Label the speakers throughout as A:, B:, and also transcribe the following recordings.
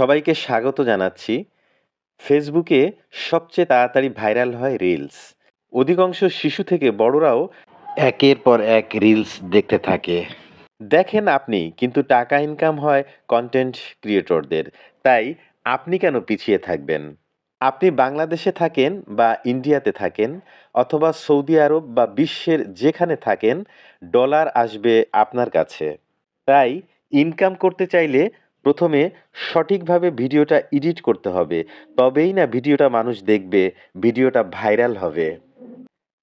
A: সবাইকে স্বাগত জানাচ্ছি। ফেসবুকে সবচেয়ে তাড়াতাড়ি ভাইরাল হয় রিলস। অধিকাংশ শিশু থেকে বড়রাও
B: একের পর এক রিলস দেখতে থাকে।
A: দেখেন আপনি, কিন্তু টাকা ইনকাম হয় কন্টেন্ট ক্রিয়েটরদের। তাই আপনি কেন পিছিয়ে থাকবেন? আপনি বাংলাদেশে থাকেন বা ইন্ডিয়াতে থাকেন, অথবা সৌদি আরব বা বিশ্বের যেখানে থাকেন ডলার আসবে আপনার কাছে। তাই ইনকাম করতে চাইলে প্রথমে সঠিকভাবে ভিডিওটা এডিট করতে হবে। তবেই না ভিডিওটা মানুষ দেখবে, ভিডিওটা ভাইরাল হবে।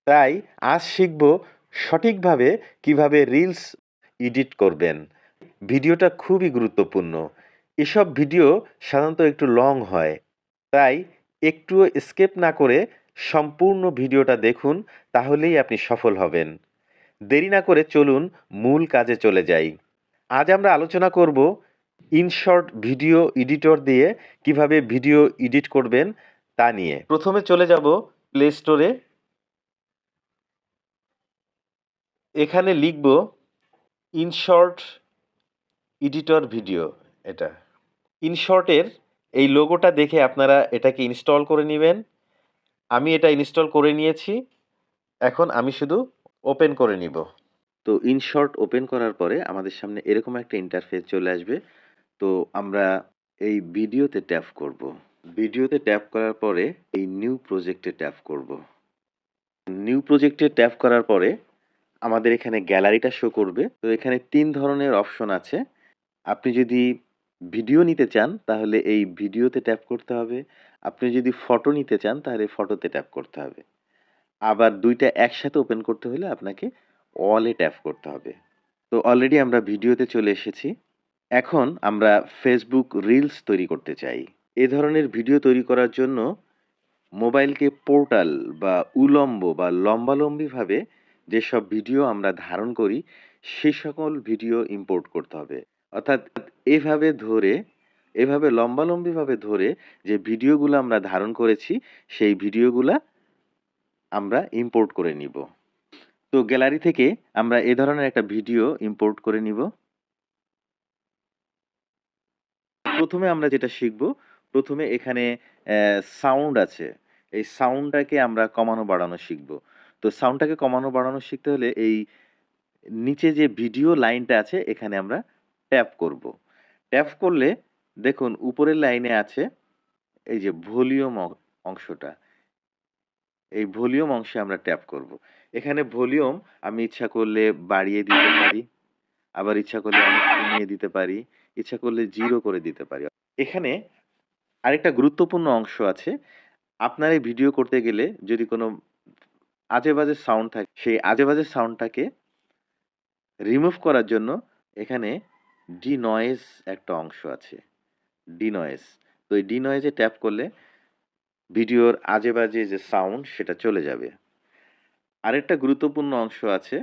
A: তাই আজ শিখব সঠিকভাবে কীভাবে রিলস এডিট করবেন। ভিডিওটা খুবই গুরুত্বপূর্ণ। এসব ভিডিও সাধারণত একটু লং হয়। তাই একটুও স্কেপ না করে সম্পূর্ণ ভিডিওটা দেখুন তাহলেই আপনি সফল হবেন। দেরি না করে চলুন মূল কাজে চলে যাই। আজ আমরা আলোচনা করব ইনশর্ট ভিডিও এডিটর দিয়ে কীভাবে ভিডিও এডিট করবেন তা নিয়ে। প্রথমে চলে যাব প্লে স্টোরে। এখানে লিখব ইনশর্ট এডিটর ভিডিও এটা। ইনশর্টের এই লোগোটা দেখে আপনারা এটাকে ইনস্টল করে নেবেন আমি এটা ইনস্টল করে নিয়েছি। এখন আমি শুধু ওপেন করে নিব। তো ইনশর্ট ওপেন করার পরে আমাদের সামনে এরকম একটা ইন্টারফেস চলে আসবে। তো আমরা এই ভিডিওতে ট্যাপ করব। ভিডিওতে ট্যাপ করার পরে এই নিউ প্রজেক্টে ট্যাপ করব। নিউ প্রজেক্টে ট্যাপ করার পরে আমাদের এখানে গ্যালারিটা শো করবে। তো এখানে তিন ধরনের অপশন আছে। আপনি যদি ভিডিও নিতে চান, তাহলে এই ভিডিওতে ট্যাপ করতে হবে। আপনি যদি ফটো নিতে চান, তাহলে ফটোতে ট্যাপ করতে হবে। আবার দুইটা একসাথে ওপেন করতে হলে আপনাকে অলে ট্যাপ করতে হবে। তো অলরেডি আমরা ভিডিওতে চলে এসেছি। এখন আমরা ফেসবুক রিলস তৈরি করতে চাই। এ ধরনের ভিডিও তৈরি করার জন্য মোবাইলকে পোর্টাল বা উলম্ব বা লম্বালম্বিভাবে যেসব ভিডিও আমরা ধারণ করি, সে সকল ভিডিও ইম্পোর্ট করতে হবে। অর্থাৎ এভাবে ধরে, এভাবে লম্বালম্বিভাবে ধরে যে ভিডিওগুলো আমরা ধারণ করেছি, সেই ভিডিওগুলা আমরা ইম্পোর্ট করে নিব। তো গ্যালারি থেকে আমরা এ ধরনের একটা ভিডিও ইম্পোর্ট করে নিব। প্রথমে আমরা যেটা শিখব, প্রথমে এখানে সাউন্ড আছে। এই সাউন্ডটাকে আমরা কমানো বাড়ানো শিখব। তো সাউন্ডটাকে কমানো বাড়ানো শিখতে হলে এই নিচে যে ভিডিও লাইনটা আছে এখানে আমরা ট্যাপ করব। ট্যাপ করলে দেখুন উপরের লাইনে আছে এই যে ভলিউম অংশটা। এই ভলিউম অংশে আমরা ট্যাপ করব। এখানে ভলিউম আমি ইচ্ছা করলে বাড়িয়ে দিতে পারি। আবার ইচ্ছা করলে আমি কমিয়ে দিতে পারি। ইচ্ছা করলে জিরো করে দিতে পারি। এখানে আরেকটা গুরুত্বপূর্ণ অংশ আছে। আপনার এই ভিডিও করতে গেলে যদি কোনো আজেবাজে সাউন্ড থাকে, সেই আজেবাজে সাউন্ডটাকে রিমুভ করার জন্য এখানে ডি-নয়েজ একটা অংশ আছে। ডি-নয়েজ। তো এই ডি-নয়েজে ট্যাপ করলে ভিডিওর আজেবাজে যে সাউন্ড সেটা চলে যাবে। আরেকটা গুরুত্বপূর্ণ অংশ আছে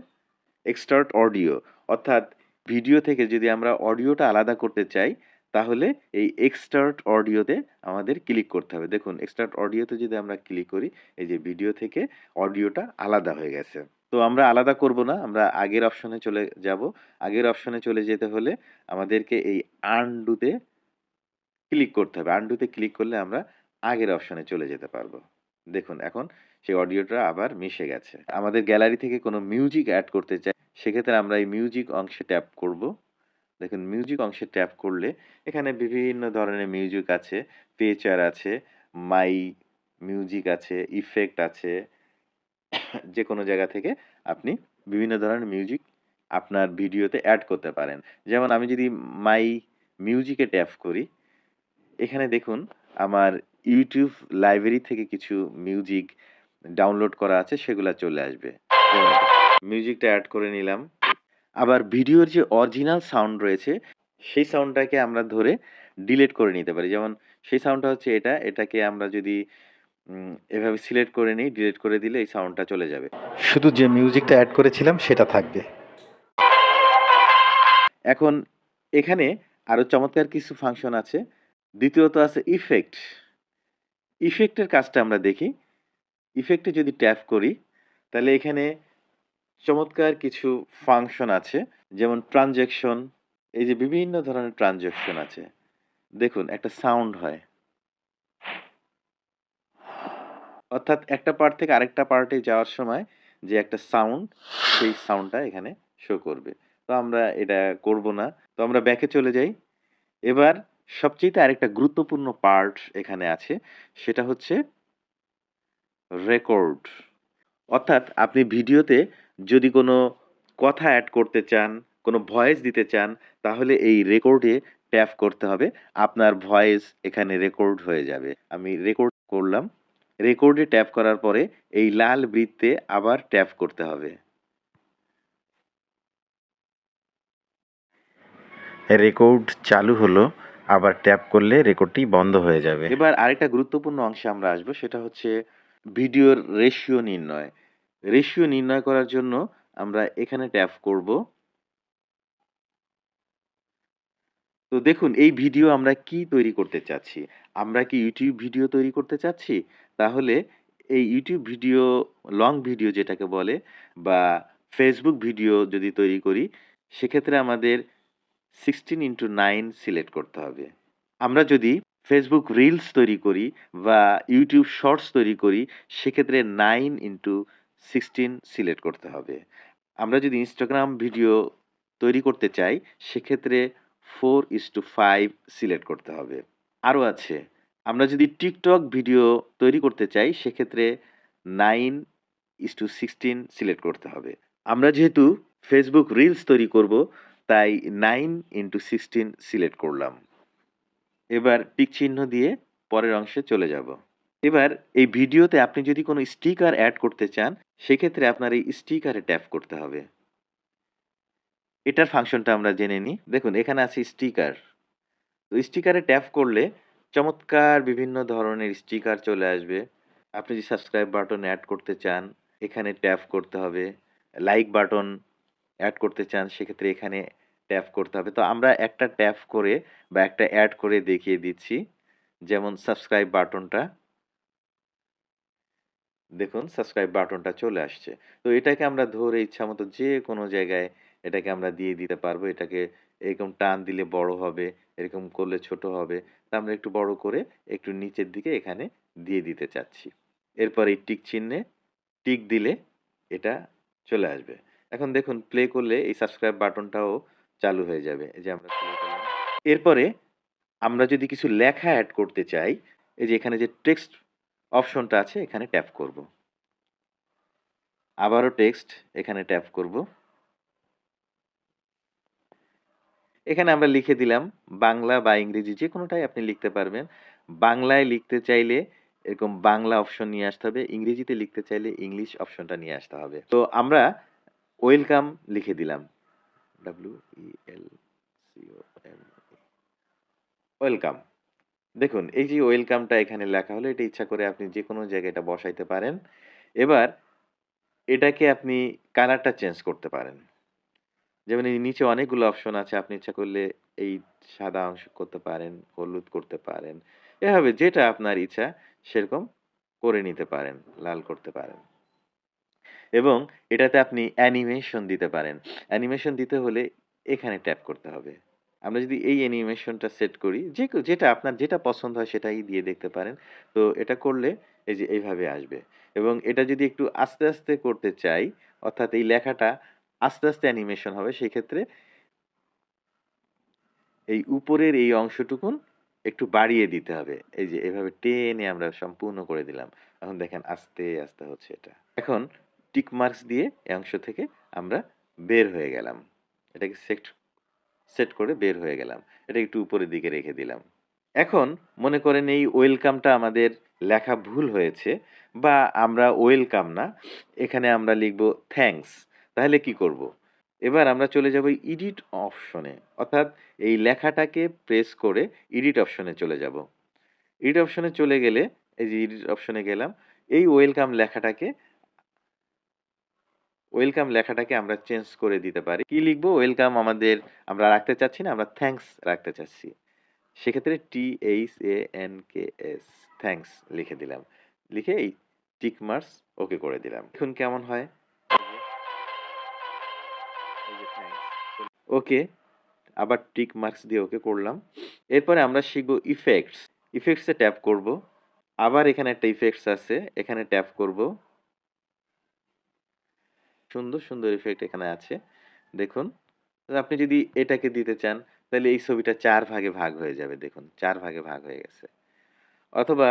A: এক্সটার্ট অডিও অর্থাৎ ভিডিও থেকে যদি আমরা অডিওটা আলাদা করতে চাই, তাহলে এই এক্সটার্ট অডিওতে আমাদের ক্লিক করতে হবে। দেখুন এক্সটার্ট অডিওতে যদি আমরা ক্লিক করি, এই যে ভিডিও থেকে অডিওটা আলাদা হয়ে গেছে। তো আমরা আলাদা করব না। আমরা আগের অপশনে চলে যাব। আগের অপশনে চলে যেতে হলে আমাদেরকে এই আনডুতে ক্লিক করতে হবে। আনডুতে ক্লিক করলে আমরা আগের অপশনে চলে যেতে পারব। দেখুন, এখন সেই অডিওটা আবার মিশে গেছে। আমাদের গ্যালারি থেকে কোনো মিউজিক অ্যাড করতে চাই সেক্ষেত্রে আমরা এই মিউজিক অংশে ট্যাপ করব। দেখুন মিউজিক অংশে ট্যাপ করলে এখানে বিভিন্ন ধরনের মিউজিক আছে, পেচার আছে, মাই মিউজিক আছে, ইফেক্ট আছে। যে কোনো জায়গা থেকে আপনি বিভিন্ন ধরনের মিউজিক আপনার ভিডিওতে অ্যাড করতে পারেন। যেমন আমি যদি মাই মিউজিকে ট্যাপ করি, এখানে দেখুন আমার ইউটিউব লাইব্রেরি থেকে কিছু মিউজিক ডাউনলোড করা আছে সেগুলো চলে আসবে। মিউজিকটা অ্যাড করে নিলাম। আবার ভিডিওর যে অরিজিনাল সাউন্ড রয়েছে সেই সাউন্ডটাকে আমরা ধরে ডিলেট করে নিতে পারি। যেমন সেই সাউন্ডটা হচ্ছে এটা। এটাকে আমরা যদি এভাবে সিলেক্ট করে নিই, ডিলেট করে দিলে এই সাউন্ডটা চলে যাবে।
B: শুধু যে মিউজিকটা অ্যাড করেছিলাম সেটা থাকবে।
A: এখন এখানে আরও চমৎকার কিছু ফাংশন আছে। দ্বিতীয়ত আছে ইফেক্ট। ইফেক্টের কাজটা আমরা দেখি। ইফেক্টে যদি ট্যাপ করি তাহলে এখানে চমৎকার কিছু ফাংশন আছে। যেমন ট্রানজেকশন এই যে বিভিন্ন ধরনের ট্রানজেকশন আছে। দেখুন একটা সাউন্ড হয়। অর্থাৎ একটা পার্ট থেকে আরেকটা পার্টে যাওয়ার সময় যে একটা সাউন্ড, সেই সাউন্ডটা এখানে শো করবে। তো আমরা এটা করব না। তো আমরা ব্যাকে চলে যাই। এবার সবচাইতে আরেকটা গুরুত্বপূর্ণ পার্ট এখানে আছে। সেটা হচ্ছে রেকর্ড। অর্থাৎ আপনি ভিডিওতে যদি কোনো কথা অ্যাড করতে চান, কোনো ভয়েস দিতে চান, তাহলে এই রেকর্ডে ট্যাপ করতে হবে। আপনার ভয়েস এখানে রেকর্ড হয়ে যাবে। আমি রেকর্ড করলাম। রেকর্ডে ট্যাপ করার পরে এই লাল বৃত্তে আবার ট্যাপ করতে হবে।
B: রেকর্ড চালু হলো, আবার ট্যাপ করলে রেকর্ডটি বন্ধ হয়ে যাবে।
A: এবার আরেকটা গুরুত্বপূর্ণ অংশে আমরা আসব সেটা হচ্ছে ভিডিওর রেশিও নির্ণয়। রেশিও নির্ণয় করার জন্য আমরা এখানে ট্যাপ করব। তো দেখুন এই ভিডিও আমরা কি তৈরি করতে চাচ্ছি? আমরা কি ইউটিউব ভিডিও তৈরি করতে চাচ্ছি? তাহলে এই ইউটিউব ভিডিও লং ভিডিও যেটাকে বলে বা ফেসবুক ভিডিও যদি তৈরি করি, সেক্ষেত্রে আমাদের 16:9 সিলেক্ট করতে হবে। আমরা যদি ফেসবুক রিলস তৈরি করি বা ইউটিউব শর্টস তৈরি করি, সেক্ষেত্রে 9:16 সিলেক্ট করতে হবে। আমরা যদি ইনস্টাগ্রাম ভিডিও তৈরি করতে চাই, সেক্ষেত্রে 4:5 সিলেক্ট করতে হবে। আরও আছে, আমরা যদি টিকটক ভিডিও তৈরি করতে চাই, সেক্ষেত্রে 9:16 সিলেক্ট করতে হবে। আমরা যেহেতু ফেসবুক রিলস তৈরি করব, তাই 9:16 সিলেক্ট করলাম। এবার টিক চিহ্ন দিয়ে পরের অংশে চলে যাব। এবার এই ভিডিওতে আপনি যদি কোনো স্টিকার অ্যাড করতে চান, সেক্ষেত্রে আপনার এই স্টিকারে ট্যাপ করতে হবে। এটার ফাংশনটা আমরা জেনে নিই। দেখুন এখানে আছে স্টিকার। তো স্টিকারে ট্যাপ করলে চমৎকার বিভিন্ন ধরনের স্টিকার চলে আসবে। আপনি যদি সাবস্ক্রাইব বাটন অ্যাড করতে চান, এখানে ট্যাপ করতে হবে। লাইক বাটন অ্যাড করতে চান, সেক্ষেত্রে এখানে ট্যাপ করতে হবে। তো আমরা একটা ট্যাপ করে বা একটা অ্যাড করে দেখিয়ে দিচ্ছি। যেমন সাবস্ক্রাইব বাটনটা। দেখুন সাবস্ক্রাইব বাটনটা চলে আসছে। তো এটাকে আমরা ধরে ইচ্ছা মতো যে কোনো জায়গায় এটাকে আমরা দিয়ে দিতে পারব। এটাকে এরকম টান দিলে বড় হবে, এরকম করলে ছোট হবে। তা আমরা একটু বড় করে একটু নিচের দিকে এখানে দিয়ে দিতে চাচ্ছি। এরপর এই টিক চিহ্নে টিক দিলে এটা চলে আসবে। এখন দেখুন প্লে করলে এই সাবস্ক্রাইব বাটনটাও চালু হয়ে যাবে। এই যে আমরা। এরপরে আমরা যদি কিছু লেখা অ্যাড করতে চাই, এই যে এখানে যে টেক্সট অপশনটা আছে, এখানে ট্যাপ করব। আবারও টেক্সট, এখানে ট্যাপ করব। এখানে আমরা লিখে দিলাম, বাংলা বা ইংরেজি যে কোনোটাই আপনি লিখতে পারবেন। বাংলায় লিখতে চাইলে এরকম বাংলা অপশন নিয়ে আসতে হবে। ইংরেজিতে লিখতে চাইলে ইংলিশ অপশনটা নিয়ে আসতে হবে। তো আমরা ওয়েলকাম লিখে দিলাম। W E L C O M welcome. দেখুন এই যে ওয়েলকামটা এখানে লেখা হলো, এটা ইচ্ছা করে আপনি যেকোনো জায়গায় এটা বসাইতে পারেন। এবার এটাকে আপনি কালারটা চেঞ্জ করতে পারেন। যেমন এই নিচে অনেকগুলো অপশন আছে। আপনি ইচ্ছা করলে এই সাদা অংশ করতে পারেন, হলুদ করতে পারেন। এভাবে যেটা আপনার ইচ্ছা সেরকম করে নিতে পারেন, লাল করতে পারেন। এবং এটাতে আপনি অ্যানিমেশন দিতে পারেন। অ্যানিমেশন দিতে হলে এখানে ট্যাপ করতে হবে। আমরা যদি এই অ্যানিমেশনটা সেট করি, যে যেটা আপনার যেটা পছন্দ হয় সেটাই দিয়ে দেখতে পারেন। তো এটা করলে এই যে এইভাবে আসবে। এবং এটা যদি একটু আস্তে, আস্তে করতে চাই, অর্থাৎ এই লেখাটা আস্তে, আস্তে অ্যানিমেশন হবে সেক্ষেত্রে এই উপরের এই অংশটুকুন একটু বাড়িয়ে দিতে হবে। এই যে এভাবে টেনে আমরা সম্পূর্ণ করে দিলাম। এখন দেখেন আস্তে, আস্তে হচ্ছে এটা। এখন টিক মার্কস দিয়ে এই অংশ থেকে আমরা বের হয়ে গেলাম। এটাকে সেট সেট করে বের হয়ে গেলাম। এটা একটু উপরের দিকে রেখে দিলাম। এখন মনে করেন এই ওয়েলকামটা আমাদের লেখা ভুল হয়েছে বা আমরা ওয়েলকাম না, এখানে আমরা লিখব থ্যাংকস। তাহলে কি করব? এবার আমরা চলে যাব এডিট অপশনে। অর্থাৎ এই লেখাটাকে প্রেস করে এডিট অপশনে চলে যাব। এডিট অপশনে চলে গেলে এই যে এডিট অপশনে গেলাম। এই ওয়েলকাম লেখাটাকে ওয়েলকাম লেখাটাকে আমরা চেঞ্জ করে দিতে পারি। কি লিখব ওয়েলকাম আমাদের আমরা রাখতে চাচ্ছি না, আমরা থ্যাংকস রাখতে চাচ্ছি। সেক্ষেত্রে টি-এইচ-এ-এন-কে-এস থ্যাংকস লিখে দিলাম। লিখে এই টিক মার্কস ওকে করে দিলাম। এখন কেমন হয়? ওকে আবার টিক মার্কস দিয়ে ওকে করলাম এরপরে আমরা শিখব ইফেক্টস ইফেক্টসে ট্যাপ করব আবার এখানে একটা ইফেক্টস আছে এখানে ট্যাপ করব সুন্দর সুন্দর ইফেক্ট এখানে আছে। দেখুন, আপনি যদি এটাকে দিতে চান, তাহলে এই ছবিটা চার ভাগে ভাগ হয়ে যাবে, দেখুন, চার ভাগে ভাগ হয়ে গেছে। অথবা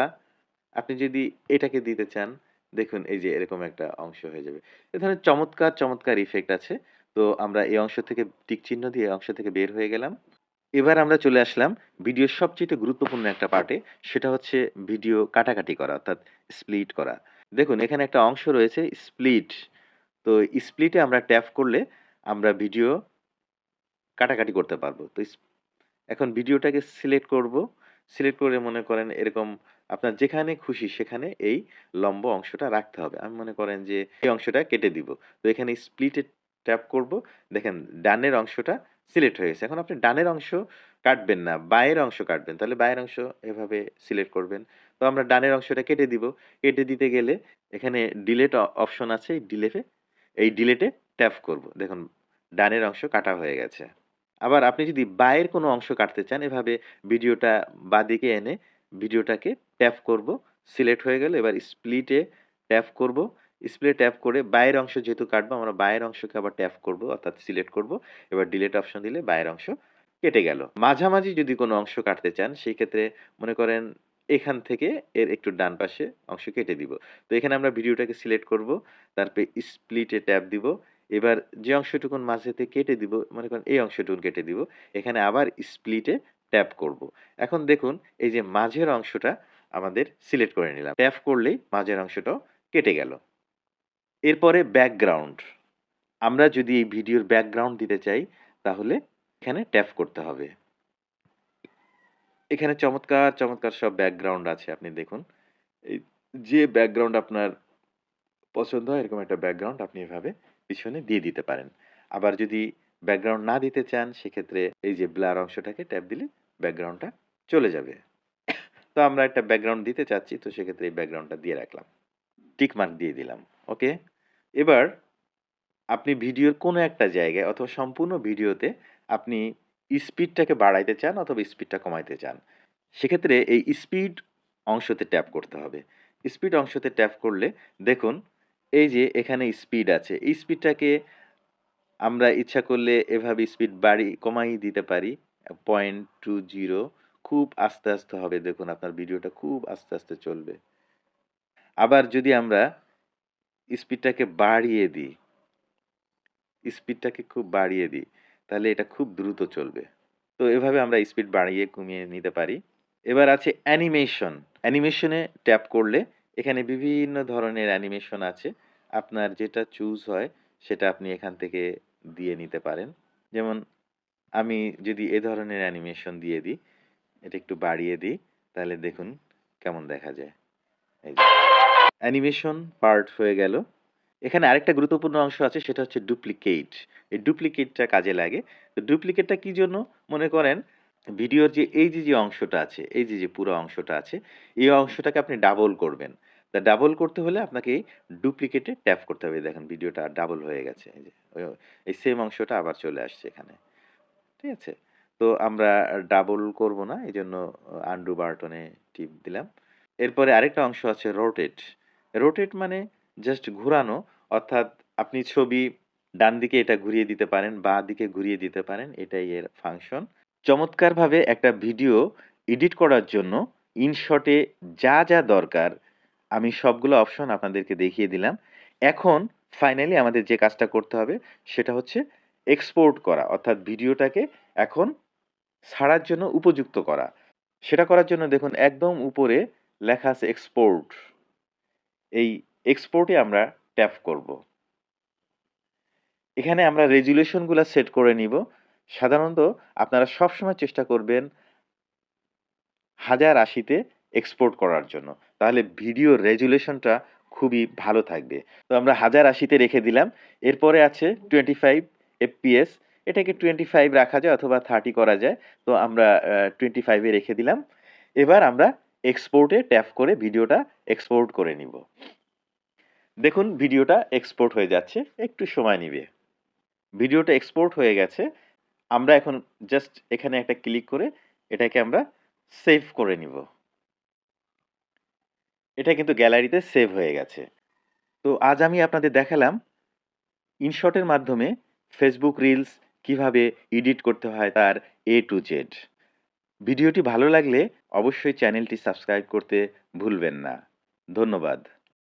A: আপনি যদি এটাকে দিতে চান, দেখুন, এই যে এরকম একটা অংশ হয়ে যাবে। এ ধরনের চমৎকার চমৎকার ইফেক্ট আছে। তো আমরা এই অংশ থেকে টিক চিহ্ন দিয়ে অংশ থেকে বের হয়ে গেলাম। এবার আমরা চলে আসলাম ভিডিওর সবচেয়ে গুরুত্বপূর্ণ একটা পার্টে, সেটা হচ্ছে ভিডিও কাটাকাটি করা, অর্থাৎ স্প্লিট করা। দেখুন, এখানে একটা অংশ রয়েছে স্প্লিট তো স্প্লিটে আমরা ট্যাপ করলে আমরা ভিডিও কাটাকাটি করতে পারব। তো এখন ভিডিওটাকে সিলেক্ট করব। সিলেক্ট করে মনে করেন এরকম আপনার যেখানে খুশি সেখানে এই লম্ব অংশটা রাখতে হবে। আমি মনে করেন যে এই অংশটা কেটে দিব। তো এখানে স্প্লিটে ট্যাপ করব। দেখেন ডানের অংশটা সিলেক্ট হয়ে গেছে। এখন আপনি ডানের অংশ কাটবেন না, বায়ের অংশ কাটবেন। তাহলে বায়ের অংশ এভাবে সিলেক্ট করবেন। তো আমরা ডানের অংশটা কেটে দিব। কেটে দিতে গেলে এখানে ডিলেট অপশন আছে। ডিলেটে এই ডিলেটে ট্যাপ করব। দেখুন, ডানের অংশ কাটা হয়ে গেছে। আবার আপনি যদি বায়ের কোনো অংশ কাটতে চান, এভাবে ভিডিওটা বাদিকে এনে ভিডিওটাকে ট্যাপ করব সিলেক্ট হয়ে গেল, এবার স্প্লিটে ট্যাপ করব। স্প্লিট ট্যাপ করে বায়ের অংশ যেহেতু কাটবো, আমরা বায়ের অংশকে আবার ট্যাপ করব, অর্থাৎ সিলেক্ট করব। এবার ডিলেট অপশন দিলে বায়ের অংশ কেটে গেল। মাঝামাঝি যদি কোনো অংশ কাটতে চান, সেই ক্ষেত্রে মনে করেন এখান থেকে এর একটু ডান পাশে অংশ কেটে দিব। তো এখানে আমরা ভিডিওটাকে সিলেক্ট করব, তারপরে স্প্লিটে ট্যাপ দিব। এবার যে অংশটুকুন মাঝেতে কেটে দিব, মনে করেন এই অংশটুকুন কেটে দিব, এখানে আবার স্প্লিটে ট্যাপ করব। এখন দেখুন, এই যে মাঝের অংশটা আমাদের সিলেক্ট করে নিলাম। ট্যাপ করলেই মাঝের অংশটাও কেটে গেল। এরপরে ব্যাকগ্রাউন্ড আমরা যদি এই ভিডিওর ব্যাকগ্রাউন্ড দিতে চাই, তাহলে এখানে ট্যাপ করতে হবে। এখানে চমৎকার চমৎকার সব ব্যাকগ্রাউন্ড আছে, আপনি দেখুন। এই যে ব্যাকগ্রাউন্ড আপনার পছন্দ হয়, এরকম একটা ব্যাকগ্রাউন্ড আপনি এভাবে পিছনে দিয়ে দিতে পারেন। আবার যদি ব্যাকগ্রাউন্ড না দিতে চান, সেক্ষেত্রে এই যে ব্লার অংশটাকে ট্যাপ দিলে ব্যাকগ্রাউন্ডটা চলে যাবে। তো আমরা একটা ব্যাকগ্রাউন্ড দিতে চাচ্ছি, তো সেক্ষেত্রে এই ব্যাকগ্রাউন্ডটা দিয়ে রাখলাম। টিক মার্ক দিয়ে দিলাম ওকে এবার আপনি ভিডিওর কোনো একটা জায়গায় অথবা সম্পূর্ণ ভিডিওতে আপনি স্পিডটাকে বাড়াইতে চান অথবা স্পিডটা কমাইতে চান, সেক্ষেত্রে এই স্পিড অংশতে ট্যাপ করতে হবে। স্পিড অংশতে ট্যাপ করলে দেখুন, এই যে এখানে স্পিড আছে, এই স্পিডটাকে আমরা ইচ্ছা করলে এভাবে স্পিড বাড়ি, কমাই দিতে পারি। পয়েন্ট টু জিরো খুব আস্তে আস্তে হবে, দেখুন আপনার ভিডিওটা খুব আস্তে আস্তে চলবে। আবার যদি আমরা স্পিডটাকে বাড়িয়ে দিই স্পিডটাকে খুব বাড়িয়ে দিই তাহলে এটা খুব দ্রুত চলবে। তো এভাবে আমরা স্পিড বাড়িয়ে কমিয়ে নিতে পারি। এবার আছে অ্যানিমেশন অ্যানিমেশনে ট্যাপ করলে এখানে বিভিন্ন ধরনের অ্যানিমেশন আছে। আপনার যেটা চুজ হয়, সেটা আপনি এখান থেকে দিয়ে নিতে পারেন। যেমন আমি যদি এ ধরনের অ্যানিমেশন দিয়ে দিই, এটা একটু বাড়িয়ে দিই, তাহলে দেখুন কেমন দেখা যায়। এই অ্যানিমেশন পার্ট হয়ে গেল। এখানে আরেকটা গুরুত্বপূর্ণ অংশ আছে, সেটা হচ্ছে ডুপ্লিকেট এই ডুপ্লিকেটটা কাজে লাগে। তো ডুপ্লিকেটটা কি জন্য? মনে করেন, ভিডিওর যে, এই যে যে অংশটা আছে, এই যে যে পুরো অংশটা আছে, এই অংশটাকে আপনি ডাবল করবেন। তা ডাবল করতে হলে আপনাকে ডুপ্লিকেটে ট্যাপ করতে হবে। দেখেন, ভিডিওটা ডাবল হয়ে গেছে। এই সেম অংশটা আবার চলে আসছে এখানে। ঠিক আছে? তো আমরা ডাবল করব না এই জন্য আন্ডু বার্টনে টিপ দিলাম। এরপরে আরেকটা অংশ আছে রোটেট রোটেট মানে জাস্ট ঘোরানো। অর্থাৎ আপনি ছবি ডান দিকে এটা ঘুরিয়ে দিতে পারেন, বা দিকে ঘুরিয়ে দিতে পারেন, এটাই এর ফাংশন চমৎকারভাবে একটা ভিডিও এডিট করার জন্য ইনশটে যা যা দরকার, আমি সবগুলো অপশন আপনাদেরকে দেখিয়ে দিলাম। এখন ফাইনালি আমাদের যে কাজটা করতে হবে, সেটা হচ্ছে এক্সপোর্ট করা, অর্থাৎ ভিডিওটাকে এখন ছাড়ার জন্য উপযুক্ত করা। সেটা করার জন্য দেখুন, একদম উপরে লেখা আছে এক্সপোর্ট এই এক্সপোর্টে আমরা ট্যাপ করব। এখানে আমরা রেজুলেশনগুলো সেট করে নিব। সাধারণত আপনারা সবসময় চেষ্টা করবেন হাজার আশিতে এক্সপোর্ট করার জন্য। তাহলে ভিডিও রেজুলেশনটা খুবই ভালো থাকবে। তো আমরা হাজার আশিতে রেখে দিলাম। এরপরে আছে টোয়েন্টি ফাইভ এফপিএস এটাকে টোয়েন্টি ফাইভ রাখা যায় অথবা থার্টি করা যায়। তো আমরা টোয়েন্টি ফাইভে রেখে দিলাম। এবার আমরা এক্সপোর্টে ট্যাপ করে ভিডিওটা এক্সপোর্ট করে নিব। দেখুন, ভিডিওটা এক্সপোর্ট হয়ে যাচ্ছে, একটু সময় নিবে। ভিডিওটা এক্সপোর্ট হয়ে গেছে, আমরা এখন জাস্ট এখানে একটা ক্লিক করে এটাকে আমরা সেভ করে নিব। এটা কিন্তু গ্যালারিতে সেভ হয়ে গেছে। তো আজ আমি আপনাদের দেখালাম ইনশটের মাধ্যমে ফেসবুক রিলস কীভাবে এডিট করতে হয় তার এ টু জেড ভিডিওটি ভালো লাগলে অবশ্যই চ্যানেলটি সাবস্ক্রাইব করতে ভুলবেন না। ধন্যবাদ।